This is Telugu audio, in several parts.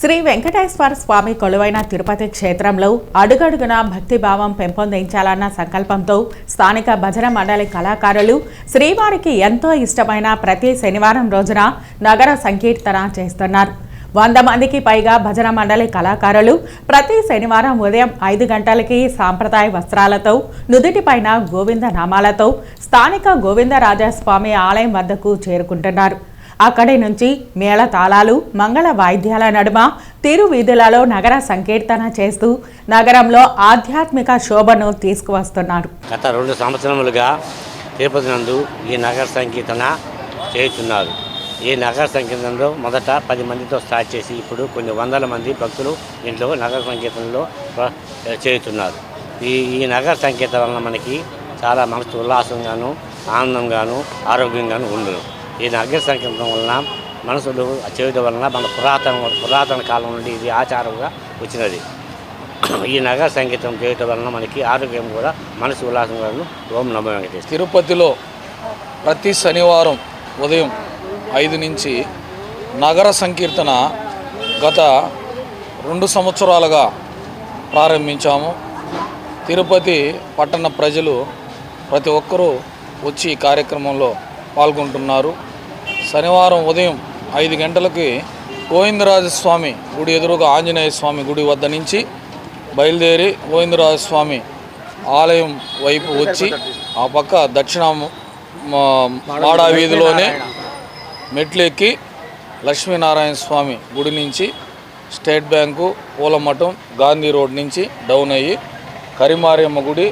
శ్రీ వెంకటేశ్వర స్వామి కొలువైన తిరుపతి క్షేత్రంలో అడుగడుగున భక్తిభావం పెంపొందించాలన్న సంకల్పంతో స్థానిక భజన మండలి కళాకారులు శ్రీవారికి ఎంతో ఇష్టమైన ప్రతి శనివారం రోజున నగర సంకీర్తన చేస్తున్నారు. వంద మందికి పైగా భజన మండలి కళాకారులు ప్రతి శనివారం ఉదయం ఐదు గంటలకి సాంప్రదాయ వస్త్రాలతో నుదుటిపైన గోవింద నామాలతో స్థానిక గోవిందరాజస్వామి ఆలయం వద్దకు చేరుకుంటున్నారు. అక్కడి నుంచి మేళ తాళాలు మంగళ వాయిద్యాల నడుమ తిరు వీధులలో నగర సంకీర్తన చేస్తూ నగరంలో ఆధ్యాత్మిక శోభను తీసుకువస్తున్నారు. గత రెండు సంవత్సరములుగా తిరుపతి నందు ఈ నగర సంకీర్తన చేస్తున్నారు. ఈ నగర సంకీర్తనలో మొదట పది మందితో స్టార్ట్ చేసి ఇప్పుడు కొన్ని వందల మంది భక్తులు ఇంట్లో నగర సంకీర్తనలో చేస్తున్నారు. ఈ ఈ నగర సంకీర్తన వలన మనకి చాలా మనసు ఉల్లాసంగాను ఆనందంగాను ఆరోగ్యంగాను ఉండదు ఈ నగర సంకీర్తన వలన మనసులు చేయడం వలన మన పురాతన పురాతన కాలం నుండి ఇది ఆచారంగా వచ్చినది. ఈ నగర సంగీతం చేయటం వలన మనకి ఆరోగ్యం కూడా మనసు ఉల్లాసంగాను ఓం నమో వెంకటేష్ తిరుపతిలో ప్రతి శనివారం ఉదయం ఐదు నుంచి నగర సంకీర్తన గత రెండు సంవత్సరాలుగా ప్రారంభించాము. తిరుపతి పట్టణ ప్రజలు ప్రతి ఒక్కరూ వచ్చి ఈ కార్యక్రమంలో పాల్గొంటున్నారు. శనివారం ఉదయం ఐదు గంటలకి గోవిందరాజస్వామి గుడి ఎదురుగా ఆంజనేయ స్వామి గుడి వద్ద నుంచి బయలుదేరి గోవిందరాజస్వామి ఆలయం వైపు వచ్చి ఆ పక్క దక్షిణ మాడా వీధిలోనే మెట్లు ఎక్కి లక్ష్మీనారాయణ స్వామి గుడి నుంచి state bank Pulamatham Gandhi road నుంచి డౌన్ అయ్యి కరిమారియమ్మ గుడి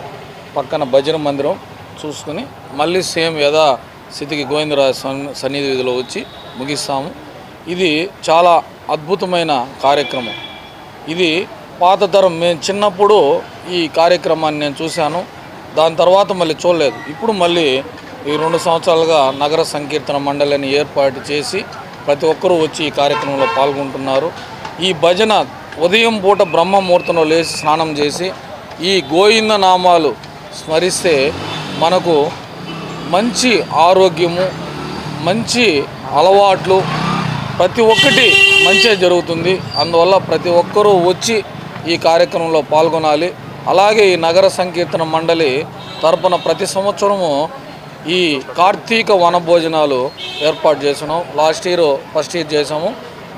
పక్కన భజన మందిరం చూసుకుని మళ్ళీ సేమ్ యథా స్థితికి గోవిందరాజ సన్నిధి విధిలో వచ్చి ముగిస్తాము. ఇది చాలా అద్భుతమైన కార్యక్రమం. ఇది పాత తరం మేము చిన్నప్పుడు ఈ కార్యక్రమాన్ని నేను చూశాను. దాని తర్వాత మళ్ళీ చూడలేదు. ఇప్పుడు మళ్ళీ ఈ రెండు సంవత్సరాలుగా నగర సంకీర్తన మండలిని ఏర్పాటు చేసి ప్రతి ఒక్కరూ వచ్చి ఈ కార్యక్రమంలో పాల్గొంటున్నారు. ఈ భజన ఉదయం పూట బ్రహ్మముహూర్తంలో లేచి స్నానం చేసి ఈ గోవింద నామాలు స్మరిస్తే మనకు మంచి ఆరోగ్యము మంచి అలవాట్లు ప్రతి ఒక్కటి మంచిగా జరుగుతుంది. అందువల్ల ప్రతి ఒక్కరూ వచ్చి ఈ కార్యక్రమంలో పాల్గొనాలి. అలాగే ఈ నగర సంకీర్తన మండలి తరపున ప్రతి సంవత్సరము ఈ కార్తీక వన భోజనాలు ఏర్పాటు చేసినాం. లాస్ట్ ఇయర్ ఫస్ట్ ఇయర్ చేసాము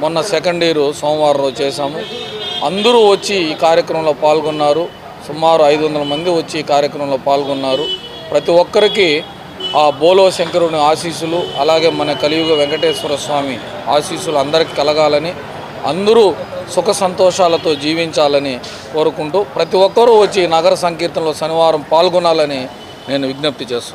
మొన్న సెకండ్ ఇయర్ సోమవారం రోజు చేసాము అందరూ వచ్చి ఈ కార్యక్రమంలో పాల్గొన్నారు. సుమారు ఐదు వందల మంది వచ్చి ఈ కార్యక్రమంలో పాల్గొన్నారు. ప్రతి ఒక్కరికి ఆ బోలో శంకరుని ఆశీస్సులు అలాగే మన కలియుగ వెంకటేశ్వర స్వామి ఆశీస్సులు అందరికీ కలగాలని అందరూ సుఖ సంతోషాలతో జీవించాలని కోరుకుంటూ ప్రతి ఒక్కరూ వచ్చి నగర సంకీర్తనలో శనివారం పాల్గొనాలని నేను విజ్ఞప్తి చేస్తున్నాను.